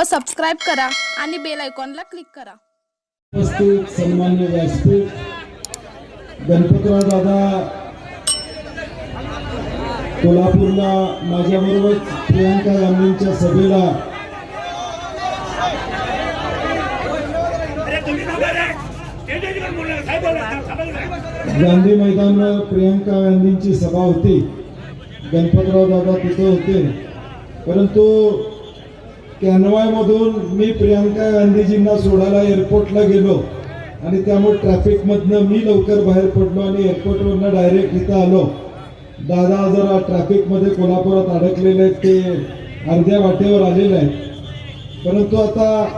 व सबस्क्राईब करा आणि बेल आयकॉनला क्लिक करा. सन्मान्य व्यासपीठ. गणपतराव दादा कोल्हापूरला माझ्याबरोबर प्रियांका गांधींच्या सभेला. गांधी मैदानावर प्रियांका गांधींची सभा होती. गणपतराव दादा तिथे होते. परंतु कॅनवायमधून मी प्रियांका गांधीजींना सोडायला एअरपोर्टला गेलो. आणि त्यामुळे ट्रॅफिकमधनं मी लवकर बाहेर पडलो आणि एअरपोर्टवरनं डायरेक्ट इथं आलो. दादा जरा ट्रॅफिकमध्ये कोल्हापुरात अडकलेले आहेत ते अर्ध्या वाटेवर आलेले आहेत. परंतु आता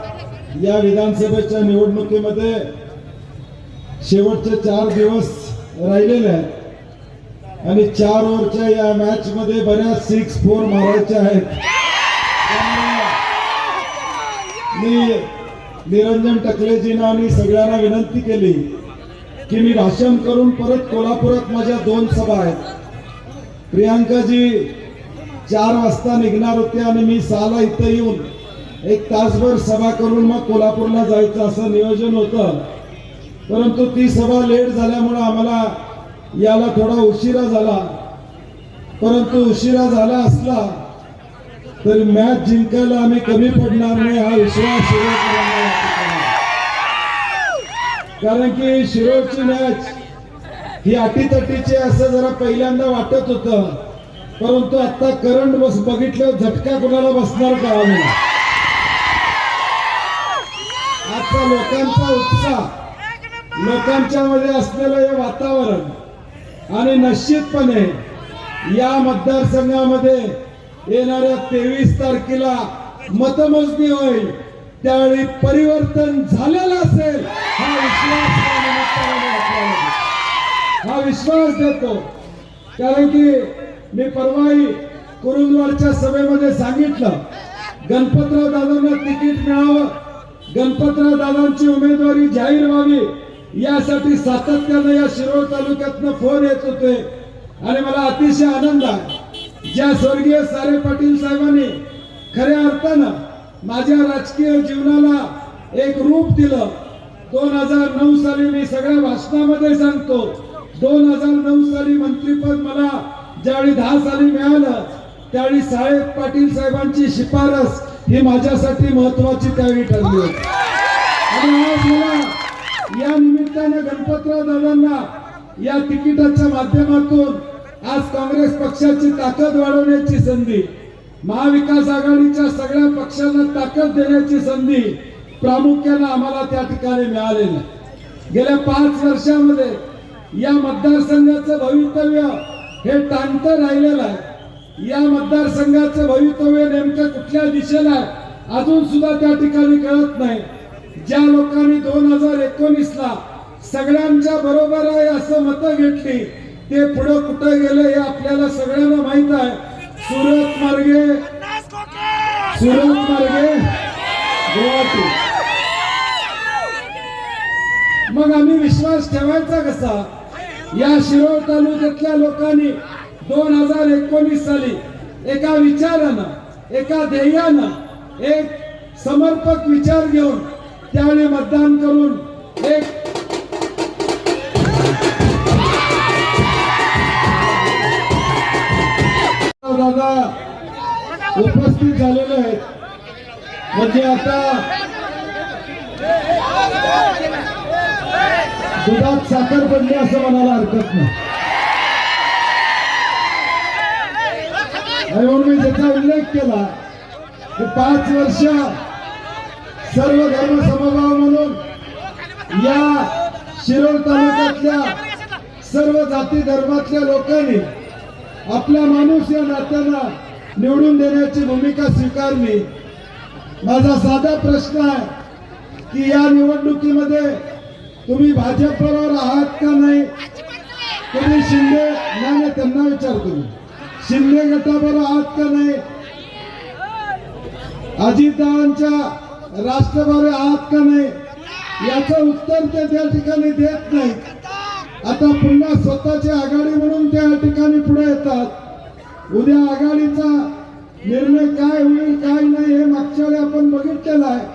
या विधानसभेच्या निवडणुकीमध्ये शेवटचे चार दिवस राहिलेले आहेत. आणि चार ओव्हरच्या या मॅच मध्ये बऱ्याच सिक्स फोर मारायच्या आहेत. मी निरंजन टकलेजींना आणि सगळ्यांना विनंती केली की मी भाषण करून परत कोल्हापुरात माझ्या दोन सभा आहेत. प्रियांकाजी चार वाजता निघणार होते आणि मी सहाला इथं येऊन एक तासभर सभा करून मग कोल्हापूरला जायचं असं नियोजन होतं. परंतु ती सभा लेट झाल्यामुळं आम्हाला याला थोडा उशिरा झाला. परंतु उशिरा झाला असला तर मॅच जिंकायला आम्ही कमी पडणार नाही हा विश्वास कारण की शिरोडची मॅच ही अटीतटीची असं जरा पहिल्यांदा वाटत होत. परंतु आता करंट बस बघितल्यावर झटका कोणाला बसणार का आम्ही? आता लोकांचा उत्साह लोकांच्या मध्ये असलेलं हे वातावरण आणि निश्चितपणे या मतदारसंघामध्ये येणाऱ्या तेवीस तारखेला मतमोजणी होईल. त्यावेळी परिवर्तन झालेलं असेल हा विश्वास देतो. हा विश्वास देतो. कारण की मी परवाही कुरुंदवाडच्या सभेमध्ये सांगितलं गणपतराव दादांना तिकीट मिळावं गणपतराव दादांची उमेदवारी जाहीर व्हावी यासाठी सातत्यानं या शिरोळ तालुक्यातनं फोन येत होते. आणि मला अतिशय आनंद आहे. ज्या स्वर्गीय सारे पाटील साहेबांनी खऱ्या अर्थानं माझ्या राजकीय जीवनाला एक रूप दिलं. दोन हजार नऊ साली मी सगळ्या भाषणामध्ये सांगतो दोन हजार नऊ साली मंत्रीपद मला ज्यावेळी दहा साली मिळालं त्यावेळी साहेब पाटील साहेबांची शिफारस ही माझ्यासाठी महत्वाची त्यावेळी ठरली होती. आणि आज मला या निमित्ताने गणपतराव दादांना या तिकिटाच्या माध्यमातून आज काँग्रेस पक्षाची ताकद वाढवण्याची संधी महाविकास आघाडीच्या सगळ्या पक्षांना ताकद देण्याची संधी प्रामुख्यानं आम्हाला त्या ठिकाणी मिळालेली गेल्या पाच वर्षामध्ये या मतदारसंघाचं भवितव्य हे टांगत राहिलेलं आहे. या मतदारसंघाचं भवितव्य नेमकं कुठल्या दिशेला आहे अजून सुद्धा त्या ठिकाणी कळत नाही. ज्या लोकांनी दोन हजार एकोणीस ला सगळ्यांच्या बरोबर आहे असं मतं घेतली ते पुढे कुठं गेले हे आपल्याला सगळ्यांना माहीत आहे. सुरत मार्गे सुरत मार्गे गुवाहाटी. मग आम्ही विश्वास ठेवायचा कसा? या शिरोळ तालुक्यातल्या लोकांनी दोन हजार एकोणीस साली एका विचारानं एका ध्येयानं एक समर्पक विचार घेऊन त्यावेळी मतदान करून एक दादा उपस्थित झालेले आहेत. म्हणजे आता दुधात साखर पडली असं म्हणायला हरकत नाही. म्हणून मी त्याचा उल्लेख केला की पाच वर्ष सर्व धर्म समभाव म्हणून या शिरोळ तालुक्यातल्या सर्व जाती धर्मातल्या लोकांनी आपला माणूस या नात्यानं निवडून देण्याची भूमिका स्वीकारली. माझा साधा प्रश्न आहे की या निवडणुकीमध्ये तुम्ही भाजपवर आहात का नाही? तुम्ही शिंदे? नाही त्यांना विचारतो शिंदे गटाबरोबर आहात का नाही? अजितदादांच्या राष्ट्रबरोबर आहात का नाही? याचं उत्तर ते त्या ठिकाणी देत नाहीत. आता पुन्हा स्वतःची आघाडी म्हणून त्या ठिकाणी पुढे येतात. उद्या आघाडीचा निर्णय काय होईल काय नाही हे मागच्या वेळी आपण बघितलेलं आहे.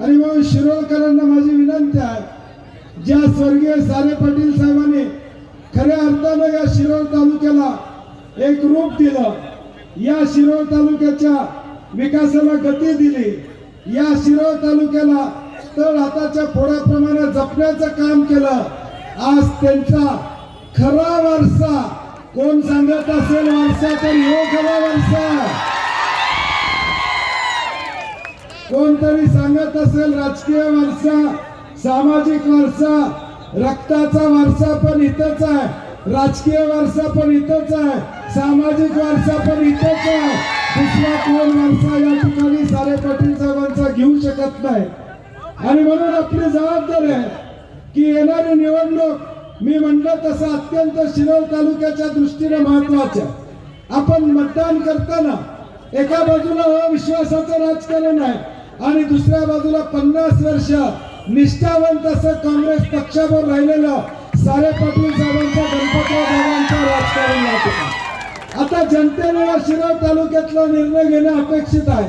आणि मग शिरोळकरांना माझी विनंती आहे ज्या स्वर्गीय सारे पाटील साहेबांनी खऱ्या अर्थानं या शिरोळ तालुक्याला एक रूप दिलं या शिरोळ तालुक्याच्या विकासाला गती दिली या शिरोळ तालुक्याला तळ हाताच्या फोडाप्रमाणे जपण्याचं काम केलं आज त्यांचा खरा वारसा कोण सांगत असेल वारसा तर हो खरा वारसा. कोणतरी सांगत असेल राजकीय वारसा सामाजिक वारसा रक्ताचा वारसा पण इथंच आहे. राजकीय वारसा पण इथंच आहे. सामाजिक वारसा पण इथंच आहे. दुसरा कोण वारसा या ठिकाणी सारे पाटील साहेबांचा घेऊ शकत नाही. आणि म्हणून आपली जबाबदारी आहे. की येणारी निवडणूक मी म्हणलं तसं अत्यंत शिरोळ तालुक्याच्या दृष्टीने महत्त्वाच्या आपण मतदान करताना एका बाजूला अविश्वासाचं राजकारण आहे आणि दुसऱ्या बाजूला पन्नास वर्ष निष्ठावंत असं काँग्रेस पक्षावर राहिलेलं सारे पाटील साहेबांचा गणपतराव बाबांचा राजकारण आता जनतेने या शिरोळ तालुक्यातला निर्णय घेणं अपेक्षित आहे.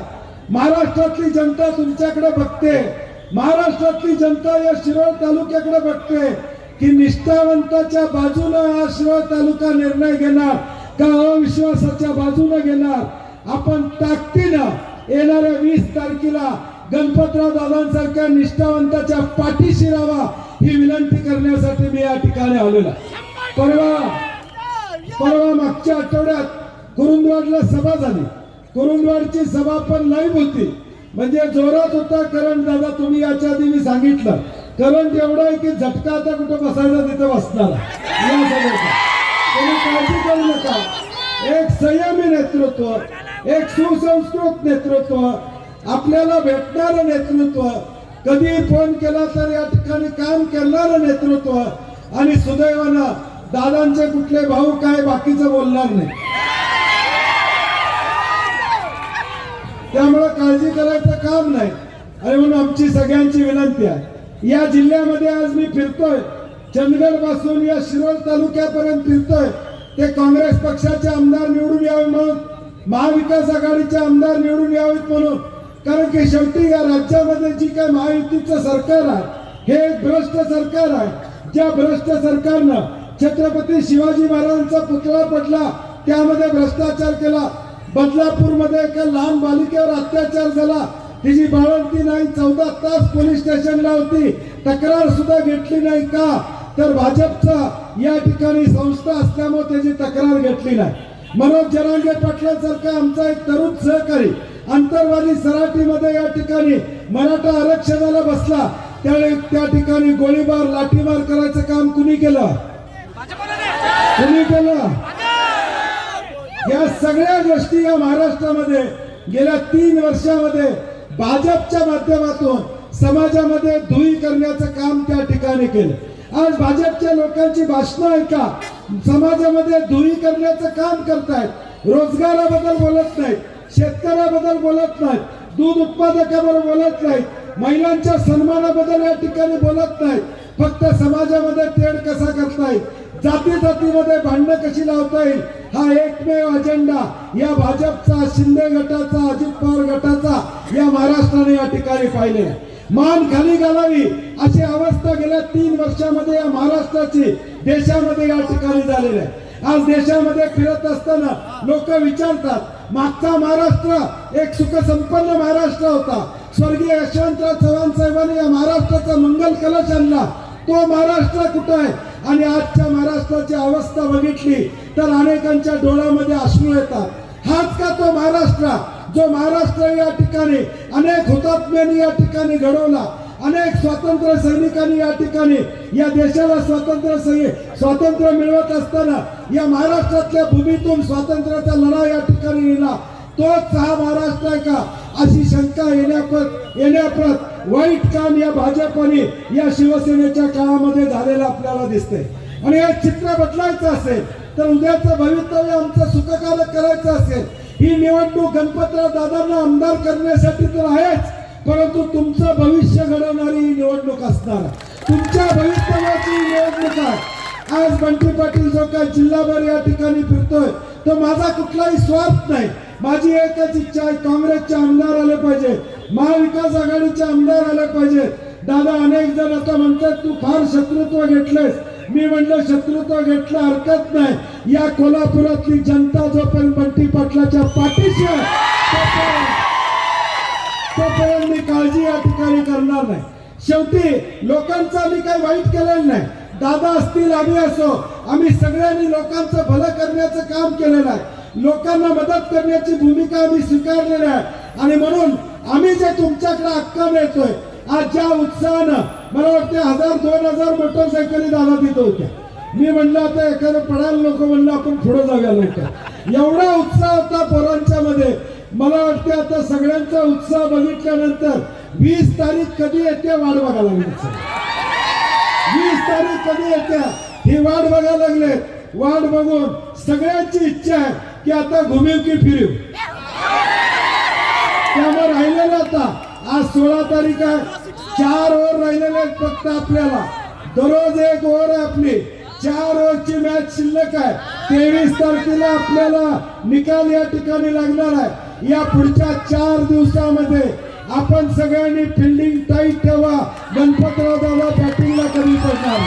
महाराष्ट्रातली जनता तुमच्याकडे बघते. महाराष्ट्रातली जनता या शिरोळ तालुक्याकडे बघते की निष्ठावंताच्या बाजूनं हा शिरोळ तालुका निर्णय घेणार का अविश्वासाच्या बाजूनं घेणार? आपण ताकदीनं येणाऱ्या वीस तारखेला गणपतराव दादांसारख्या निष्ठावंताच्या पाठीशी राहावा ही विनंती करण्यासाठी मी या ठिकाणी आलेला परवा परवा मागच्या आठवड्यात कुरुंदवाडला सभा झाली. कुरुंदवाडची सभा पण लाईव्ह होती. म्हणजे जोरात होता करंट दादा तुम्ही याच्या आधी मी सांगितलं. करंट एवढं आहे की झटका आता कुठं बसायचा तिथं बसणार या तुम्ही काळजी करू नका. एक संयमी नेतृत्व एक सुसंस्कृत नेतृत्व आपल्याला भेटणारं नेतृत्व कधी फोन केला तर या ठिकाणी काम करणारं नेतृत्व आणि सुदैवानं दादांचे कुठले भाऊ काय बाकीचं बोलणार नाही. त्यामुळे काळजी करायचं काम नाही. आणि म्हणून आमची सगळ्यांची विनंती आहे. या जिल्ह्यामध्ये आज मी फिरतोय. चंदगडपासून या शिरोळ तालुक्यापर्यंत फिरतोय. ते काँग्रेस पक्षाचे आमदार निवडून यावे म्हणून महाविकास आघाडीचे आमदार निवडून यावेत म्हणून. कारण की शेवटी या राज्यामध्ये जी काय महायुतीचं सरकार आहे हे एक भ्रष्ट सरकार आहे. ज्या भ्रष्ट सरकारनं छत्रपती शिवाजी महाराजांचा पुतळा पडला त्यामध्ये भ्रष्टाचार केला. बदलापूरमध्ये एका लहान बालिकेवर अत्याचार झाला. तिची बाळंती नाही चौदा तास पोलीस स्टेशनला होती. तक्रार सुद्धा घेतली नाही का? तर भाजपचा या ठिकाणी संस्था असल्यामुळे त्याची तक्रार घेतली नाही. मनोज जरांगे पाटलांसारखा आमचा एक तरुण सहकारी अंतरवादी सराटीमध्ये या ठिकाणी मराठा आरक्षणाला बसला. त्यावेळी त्या ठिकाणी गोळीबार लाठीमार करायचं काम कुणी केलं? कुणी केलं? या सगळ्या गोष्टी या महाराष्ट्रामध्ये गेल्या तीन वर्षामध्ये भाजपच्या माध्यमातून समाजामध्ये धुई करण्याचं काम त्या ठिकाणी केलं. आज भाजपच्या लोकांची भाषणं ऐका. समाजामध्ये धुई करण्याचं काम करतायत. रोजगाराबद्दल बोलत नाहीत. शेतकऱ्याबद्दल बोलत नाहीत. दूध उत्पादकाबरोबर बोलत नाहीत. महिलांच्या सन्मानाबद्दल या ठिकाणी बोलत नाहीत. फक्त समाजामध्ये तेढ कसा करता येईल जाती जातीमध्ये भांडणं कशी लावता येईल? हा एकमेव अजेंडा या भाजपचा शिंदे गटाचा अजित पवार गटाचा या महाराष्ट्राने या ठिकाणी पाहिले मान खाली घालावी अशी अवस्था गेल्या तीन वर्षामध्ये या महाराष्ट्राची देशामध्ये या ठिकाणी झालेली आहे. आज देशामध्ये फिरत असताना लोक विचारतात मागचा महाराष्ट्र एक सुखसंपन्न महाराष्ट्र होता. स्वर्गीय यशवंतराव चव्हाण साहेबांनी या महाराष्ट्राचा मंगल कलश आणला. तो महाराष्ट्र कुठं आहे? आणि आजच्या महाराष्ट्राची अवस्था बघितली तर अनेकांच्या डोळ्यामध्ये अश्रू येतात. हाच का तो महाराष्ट्र? जो महाराष्ट्र या ठिकाणी अनेक हुतात्म्यांनी या ठिकाणी घडवला अनेक स्वातंत्र्य सैनिकांनी या ठिकाणी या देशाला स्वातंत्र्य सै स्वातंत्र्य मिळवत असताना या महाराष्ट्रातल्या भूमीतून स्वातंत्र्याचा लढा या ठिकाणी लिहिला तोच हा महाराष्ट्र आहे का? अशी शंका येण्यापत येण्याप्रत वाईट काम या भाजपने या शिवसेनेच्या काळामध्ये झालेलं आपल्याला दिसते आणि हे चित्र बदलायचं असेल तर उद्याचं भवितव्य आमचं सुखकारक करायचं असेल. ही निवडणूक गणपतराव दादांना आमदार करण्यासाठी तर आहेच परंतु तुमचं भविष्य घडवणारी ही निवडणूक असणार. तुमच्या भवितव्याची निवडणूक आहे. आज बंटी पाटील जो काय जिल्हाभर या ठिकाणी फिरतोय तो माझा कुठलाही स्वार्थ नाही. माझी एकच इच्छा आहे काँग्रेसचे आमदार आले पाहिजे. महाविकास आघाडीचे आमदार आले पाहिजे. दादा अनेक जण आता म्हणतात तू फार शत्रुत्व घेतलेस मी म्हणलं शत्रुत्व घेतलं हरकत नाही. या कोल्हापुरातली जनता जोपर्यंत बंटी पाटलाच्या पाठीशी तोपर्यंत मी काळजी या ठिकाणी करणार नाही. शेवटी लोकांचं मी काही वाईट केलेलं नाही. दादा असतील आम्ही असो. आम्ही सगळ्यांनी लोकांचं भलं करण्याचं काम केलेलं आहे. लोकांना मदत करण्याची भूमिका आम्ही स्वीकारलेली आहे. आणि म्हणून आम्ही जे तुमच्याकडे हक्का मिळतोय आज ज्या उत्साहानं मला वाटते हजार दोन हजार मोटरसायकली दादा तिथं होत्या. मी म्हणलं आता एखादं पडायला नको म्हणलं आपण पुढे जाऊया लोक एवढा उत्साह होता पोरांच्या मध्ये. मला वाटते आता सगळ्यांचा उत्साह बघितल्यानंतर वीस तारीख कधी येते वाट बघायला लागली? वीस तारीख कधी येते? ही वाढ बघायला लागले. वाढ बघून सगळ्यांची इच्छा आहे. की आता घुमीव की फिरीव. त्यामुळे राहिलेलं आता आज सोळा तारीख आहे. चार ओव्हर राहिलेले आहेत फक्त आपल्याला. दररोज एक ओव्हर आहे आपली. चार ओव्हरची मॅच शिल्लक आहे. तेवीस तारखेला आपल्याला निकाल या ठिकाणी लागणार आहे. या पुढच्या चार दिवसामध्ये आपण सगळ्यांनी फिल्डिंग टाईट ठेवा. गणपतराव दादा बॅटिंगला कमी पडणार.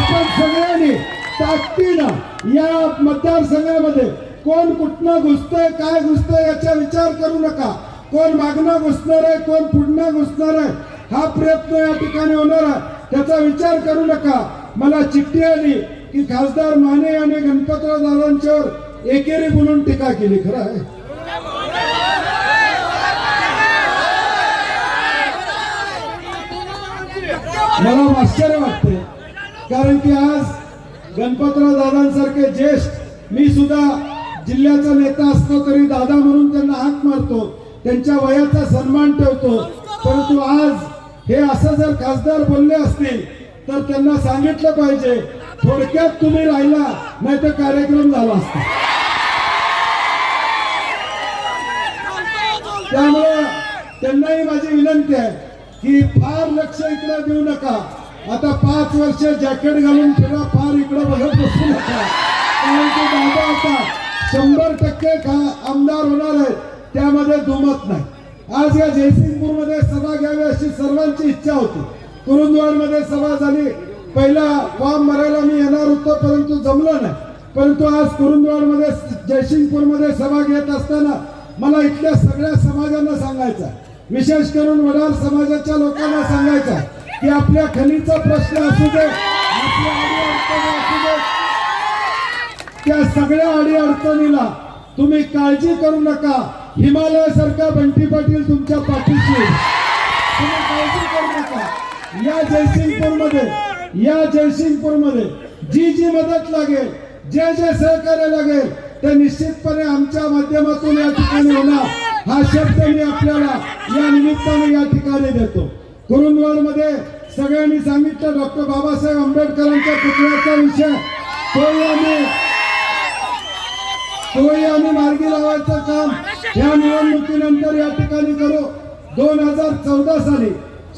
आपण सगळ्यांनी ताकदीनं या मतदारसंघामध्ये कोण कुठनं घुसतंय काय घुसतंय याचा विचार करू नका. कोण मागणं घुसणार आहे कोण पुढणं घुसणार आहे हा प्रयत्न या ठिकाणी होणार आहे. त्याचा विचार करू नका. मला चिठ्ठी आली की खासदार माने आणि गणपतराव दादांच्यावर एकेरी बोलून टीका केली खरं आहे. मला आश्चर्य वाटते कारण की आज गणपतराव दादांसारखे ज्येष्ठ मी सुद्धा जिल्ह्याचा नेता असतो तरी दादा म्हणून त्यांना हात मारतो त्यांच्या वयाचा सन्मान ठेवतो. परंतु आज हे असं जर खासदार बोलले असतील तर त्यांना सांगितलं पाहिजे थोडक्यात तुम्ही राहिला नाही तर कार्यक्रम झाला असता. त्यामुळे त्यांनाही माझी विनंती आहे की फार लक्ष इकडे देऊ नका. आता पाच वर्ष जॅकेट घालून फिरा फार इकडे बघत बसू नका. कारण की दादा आता शंभर टक्के खा- आमदार होणार आहेत त्यामध्ये दुमत नाही. आज या जयसिंगपूरमध्ये सभा घ्यावी अशी सर्वांची इच्छा होती. कुरुंदवाडमध्ये सभा झाली. पहिला वाम भरायला मी येणार होतो परंतु जमलं नाही. परंतु आज कुरुंदवाडमध्ये जयसिंगपूरमध्ये सभा घेत असताना मला इथल्या सगळ्या समाजांना सांगायचं विशेष करून वडार समाजाच्या लोकांना सांगायचं आहे की आपल्या खनीचा प्रश्न असू दे आपल्या त्या सगळ्या अडी अडचणीला तुम्ही काळजी करू नका. हिमालय सारखा बंटी पाटील तुमच्या पाठीशी तुम्ही काळजी करू नका. या जयसिंगपूरमध्ये या जयसिंगपूरमध्ये जी जी मदत लागेल जे जे सहकार्य लागेल ते निश्चितपणे आमच्या माध्यमातून या ठिकाणी होणार. हा शब्द मी आपल्याला या निमित्ताने या ठिकाणी देतो. कुरुंदवाडमध्ये सगळ्यांनी सांगितलं डॉक्टर बाबासाहेब आंबेडकरांच्या पुतळ्याचा विषय. तो आम्ही तोही आम्ही मार्गी लावायचं काम या निवडणुकीनंतर या ठिकाणी करू? दोन हजार चौदा साली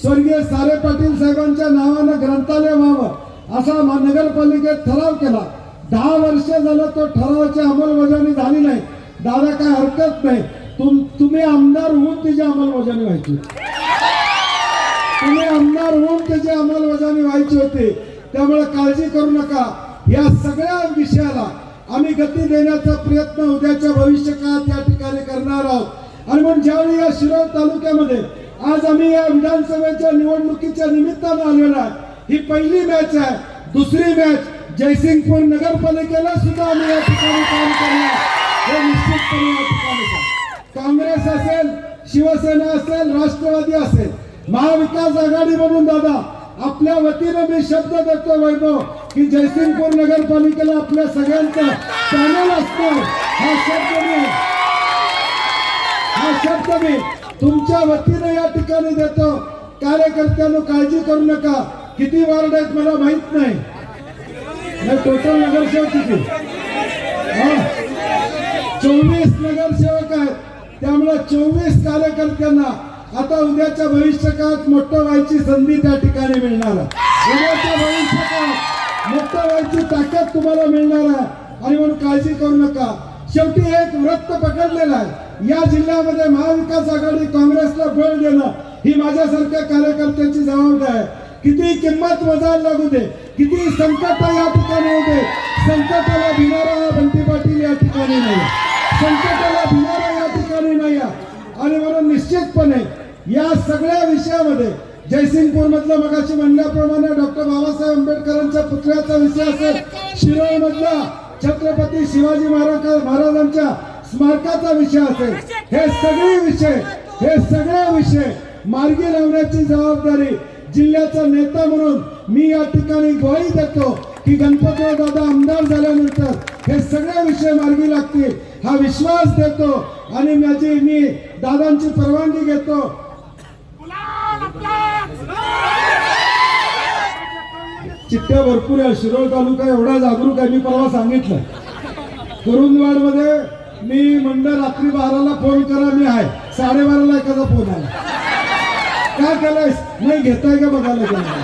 स्वर्गीय सारे पाटील साहेबांच्या नावानं ग्रंथालय व्हावं असा नगरपालिकेत ठराव केला. दहा वर्ष झालं तो ठरावाची अंमलबजावणी झाली नाही. दादा काय हरकत नाही. तुम तुम्ही आमदार होऊन तिची अंमलबजावणी व्हायची. तुम्ही आमदार होऊन त्याची अंमलबजावणी व्हायची होती. त्यामुळे काळजी करू नका. या सगळ्या विषयाला आम्ही गती देण्याचा प्रयत्न उद्याच्या भविष्य काळात या ठिकाणी करणार आहोत. आणि म्हणून ज्यावेळी या शिरोळ तालुक्यामध्ये आज आम्ही या विधानसभेच्या निवडणुकीच्या निमित्तानं आलेलो आहे ही पहिली मॅच आहे. दुसरी मॅच जयसिंगपूर नगरपालिकेला सुद्धा आम्ही या ठिकाणी काम करणार हे निश्चितपणे या ठिकाणी काँग्रेस असेल शिवसेना असेल राष्ट्रवादी असेल महाविकास आघाडी म्हणून दादा आपल्या वतीनं मी शब्द देतो वैभव की जयसिंगपूर नगरपालिकेला आपल्या सगळ्यांचा पॅनल असतो. हा शब्द मी हा शब्द मी तुमच्या वतीनं या ठिकाणी देतो. कार्यकर्त्यांनो काळजी करू नका. किती वार्ड आहेत मला माहीत नाही. टोटल नगरसेवक किती चोवीस नगरसेवक आहेत. त्यामुळे चोवीस कार्यकर्त्यांना आता उद्याच्या भविष्यकाळात मोठं व्हायची संधी त्या ठिकाणी मिळणार आहे. उद्याच्या भविष्यकाळात मोठं व्हायची ताकद तुम्हाला मिळणार आहे. आणि म्हणून काळजी करू नका. शेवटी एक वृत्त पकडलेलं आहे. या जिल्ह्यामध्ये महाविकास आघाडी काँग्रेसला बळ देणं ही माझ्यासारख्या कार्यकर्त्यांची जबाबदारी आहे. किती किंमत वजायला लागू दे किती संकट या ठिकाणी होऊ दे संकटाला भिणारा हा बंटी पाटील या ठिकाणी नाही संकटाला भिणारा या ठिकाणी नाही आणि म्हणून निश्चितपणे या सगळ्या विषयामध्ये जयसिंगपूर मधलं मगाशी म्हणल्याप्रमाणे डॉक्टर बाबासाहेब आंबेडकरांच्या पुतळ्याचा विषय असेल. शिरोळ मधला छत्रपती शिवाजी महाराज महाराजांच्या स्मारकाचा विषय असेल. हे सगळे विषय हे सगळे विषय मार्गी लावण्याची जबाबदारी जिल्ह्याचा नेता म्हणून मी या ठिकाणी ग्वाही देतो की गणपतराव दादा आमदार झाल्यानंतर हे सगळे विषय मार्गी लागतील. हा विश्वास देतो आणि माझी मी दादांची परवानगी घेतो. चिठ्ठ्या भरपूर आहे शिरोळ तालुका एवढा जागरूक आहे मी परवा सांगितलं. कुरुंदवाडमध्ये मी म्हणलं रात्री बाराला फोन करा मी आहे. साडेबाराला एखादा फोन आला. काय केलंय नाही घेताय का बघायला गेलं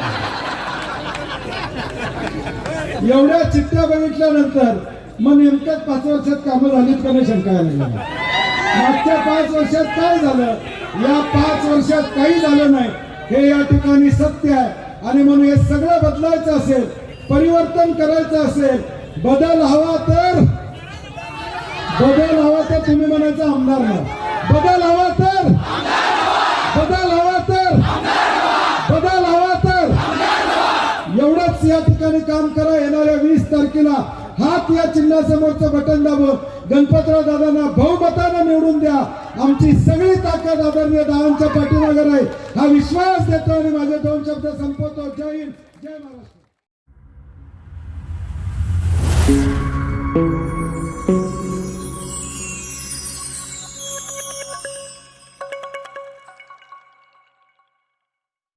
एवढ्या चिठ्ठ्या बघितल्यानंतर मग नेमक्याच पाच वर्षात कामं झालीत का नाही शंका यायला मागच्या पाच वर्षात काय झालं? या पाच वर्षात काही झालं नाही. हे या ठिकाणी सत्य आहे. आणि म्हणून हे सगळं बदलायचं असेल परिवर्तन करायचं असेल बदल हवा तर बदल हवा तर तुम्ही म्हणायचं आमदार ना बदल हवा तर बदल हवा तर बदल हवा तर एवढंच या ठिकाणी काम करा येणाऱ्या वीस तारखेला हात या चिन्हासमोरचं बटन दाबून गणपतराव दादांना बहुमतानं निवडून द्या. आमची सगळी ताकद आदरणीय दादांच्या पाठीमागे आहे हा विश्वास देतो आणि माझे दोन शब्द संपवतो. जय हिंद. जय महाराष्ट्र.